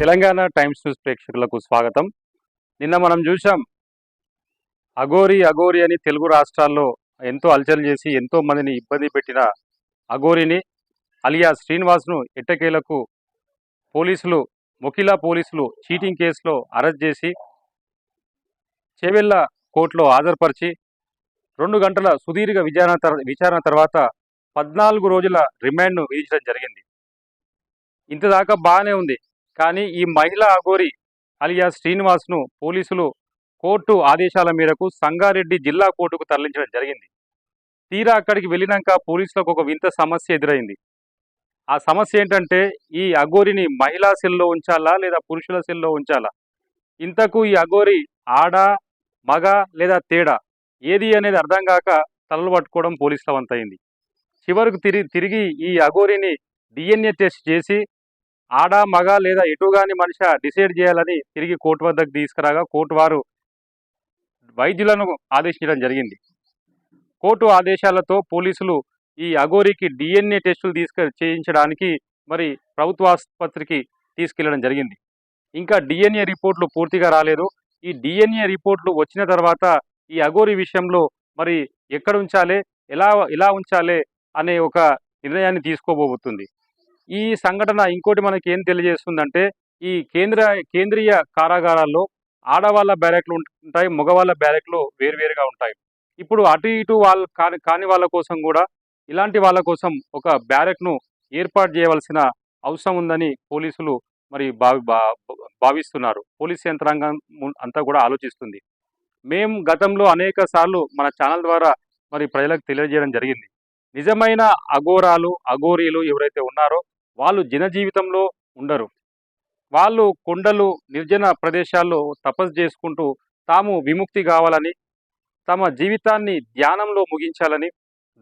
Telangana times news ప్రేక్షకులకు స్వాగతం. నిన్న మనం చూసాం అఘోరి అఘోరి అని తెలుగు రాష్ట్రాల్లో ఎంతో అలచలు చేసి ఎంతో మందిని ఇబ్బంది పెట్టిన అఘోరిని అలియా శ్రీనివాస్ను ఎట్టకేలకు పోలీసులు మొకిలా పోలీసులు చీటింగ్ కేసులో అరెస్ట్ చేసి చేవెళ్ళ కోర్టులో హాజరుపరిచి రెండు గంటల సుదీర్ఘ విచారణ విచారణ తర్వాత పద్నాలుగు రోజుల రిమాండ్ను విధించడం జరిగింది. ఇంతదాకా బాగానే ఉంది. కానీ ఈ మహిళా అఘోరి అలియా శ్రీనివాస్ను పోలీసులు కోర్టు ఆదేశాల మేరకు సంగారెడ్డి జిల్లా కోర్టుకు తరలించడం జరిగింది. తీరా అక్కడికి వెళ్ళినాక పోలీసులకు ఒక వింత సమస్య ఎదురైంది. ఆ సమస్య ఏంటంటే ఈ అఘోరిని మహిళా సెల్లో ఉంచాలా లేదా పురుషుల సెల్లో ఉంచాలా? ఇంతకు ఈ అఘోరి ఆడ మగ లేదా తేడా? ఏది అనేది అర్థం కాక తలలు పట్టుకోవడం పోలీసుల వంతైంది. చివరకు తిరిగి తిరిగి ఈ అఘోరిని డిఎన్ఏ టెస్ట్ చేసి ఆడ మగ లేదా ఎటుగాని మనిషి డిసైడ్ చేయాలని తిరిగి కోర్టు వద్దకు తీసుకురాగా కోర్టు వారు వైద్యులను ఆదేశించడం జరిగింది. కోర్టు ఆదేశాలతో పోలీసులు ఈ అఘోరికి డిఎన్ఏ టెస్టులు తీసుకు చేయించడానికి మరి ప్రభుత్వ ఆసుపత్రికి తీసుకెళ్ళడం జరిగింది. ఇంకా డిఎన్ఏ రిపోర్ట్లు పూర్తిగా రాలేదు. ఈ డిఎన్ఏ రిపోర్ట్లు వచ్చిన తర్వాత ఈ అఘోరి విషయంలో మరి ఎక్కడ ఉంచాలి ఎలా ఎలా ఉంచాలి అనే ఒక నిర్ణయాన్ని తీసుకోబోతుంది. ఈ సంఘటన ఇంకోటి మనకి ఏం తెలియజేస్తుందంటే ఈ కేంద్ర కేంద్రీయ కారాగారాల్లో ఆడవాళ్ళ బ్యారెక్లు ఉంటాయి మగవాళ్ళ బ్యారెక్లు వేరువేరుగా ఉంటాయి. ఇప్పుడు అటు ఇటు వాళ్ళ కాని కాని వాళ్ళ కోసం కూడా ఇలాంటి వాళ్ళ కోసం ఒక బ్యారెక్ను ఏర్పాటు చేయవలసిన అవసరం ఉందని పోలీసులు మరి భావి భావిస్తున్నారు. పోలీస్ యంత్రాంగం అంతా కూడా ఆలోచిస్తుంది. మేము గతంలో అనేక సార్లు మన ఛానల్ ద్వారా మరి ప్రజలకు తెలియజేయడం జరిగింది. నిజమైన అఘోరాలు అఘోరీలు ఎవరైతే ఉన్నారో వాళ్ళు జన జీవితంలో ఉండరు. వాళ్ళు కొండలు నిర్జన ప్రదేశాల్లో తపస్సు చేసుకుంటూ తాము విముక్తి కావాలని తమ జీవితాన్ని ధ్యానంలో ముగించాలని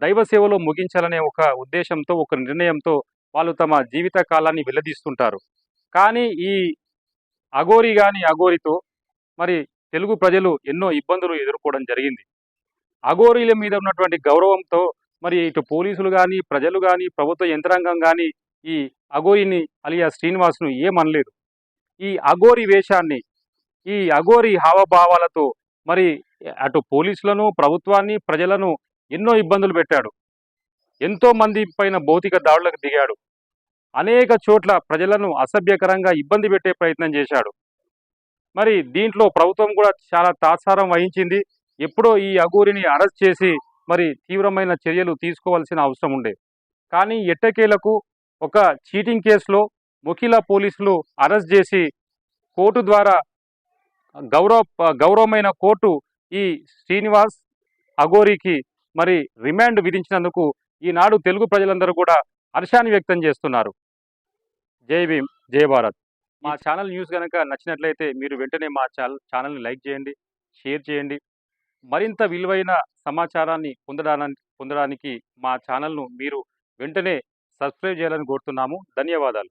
దైవ సేవలో ముగించాలనే ఒక ఉద్దేశంతో ఒక నిర్ణయంతో వాళ్ళు తమ జీవిత కాలాన్ని వెల్లదీస్తుంటారు కానీ ఈ అఘోరి కానీ అఘోరితో మరి తెలుగు ప్రజలు ఎన్నో ఇబ్బందులు ఎదుర్కోవడం జరిగింది. అఘోరీల మీద ఉన్నటువంటి గౌరవంతో మరి ఇటు పోలీసులు కానీ ప్రజలు కానీ ప్రభుత్వ యంత్రాంగం కానీ ఈ అఘోరిని అలియా శ్రీనివాసును ఏమనలేదు. ఈ అఘోరి వేషాన్ని ఈ అఘోరి హావభావాలతో మరి అటు పోలీసులను ప్రభుత్వాన్ని ప్రజలను ఎన్నో ఇబ్బందులు పెట్టాడు. ఎంతో మంది పైన భౌతిక దాడులకు దిగాడు. అనేక చోట్ల ప్రజలను అసభ్యకరంగా ఇబ్బంది పెట్టే ప్రయత్నం చేశాడు. మరి దీంట్లో ప్రభుత్వం కూడా చాలా తాత్సారం వహించింది. ఎప్పుడో ఈ అఘోరిని అరెస్ట్ చేసి మరి తీవ్రమైన చర్యలు తీసుకోవాల్సిన అవసరం ఉండే. కానీ ఎట్టకేలకు ఒక చీటింగ్ కేసులో ముఖిల పోలీసులు అరెస్ట్ చేసి కోర్టు ద్వారా గౌరవ గౌరవమైన కోర్టు ఈ శ్రీనివాస్ అఘోరికి మరి రిమాండ్ విధించినందుకు ఈనాడు తెలుగు ప్రజలందరూ కూడా హర్షాన్ని వ్యక్తం చేస్తున్నారు. జై భీమ్ జై భారత్. మా ఛానల్ న్యూస్ కనుక నచ్చినట్లయితే మీరు వెంటనే మా ఛానల్ ఛానల్ని లైక్ చేయండి షేర్ చేయండి. మరింత విలువైన సమాచారాన్ని పొందడానికి పొందడానికి మా ఛానల్ను మీరు వెంటనే సబ్స్క్రైబ్ చేయాలని కోరుతున్నాము. ధన్యవాదాలు.